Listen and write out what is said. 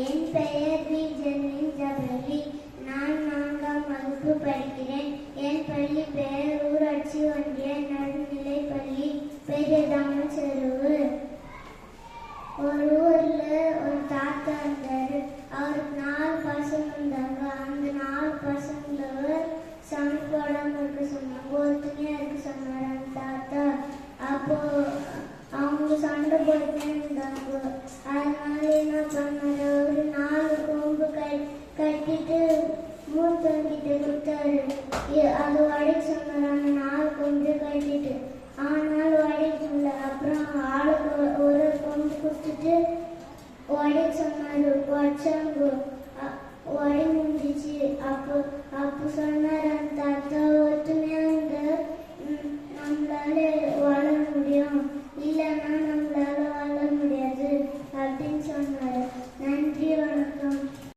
என் பெயர் வி ஜெர்மின் நான் நான்காம் வகுப்பு படிக்கிறேன். என் பள்ளி பெயர் ஊராட்சி ஒன்றிய நடுநிலை பள்ளி பெரியதாமன் செருவு ஒரு ஊர்ல ஒரு தாத்தா இருந்தாரு. அவருக்கு நாலு பசங்க இருந்தாங்க அந்த நாலு பசங்கள சண்டை போடாம இருக்க சொன்னாங்க ஒருத்தனையா இருக்க சொன்னாரு. அந்த தாத்தா அப்போ அவங்க சண்டை போட்டுட்டே இருந்தாங்க. ಮೂರ್ತಂಗಿದ್ದೆ ಗೊತ್ತಲ್ಲಿ அது ಅಡಿಗೆ சொன்ன நாள் கொஞ்சம் கட்டிட்டு ஆனால் அடிக்க சொல்ல அப்புறம் ஆளுக்கு ஒரு கொம்பு கொடுத்துட்டு அடிக்க சொன்னார். படிச்சாங்க அடி முடிஞ்சிச்சு. அப்போ அப்போ சொன்னார்.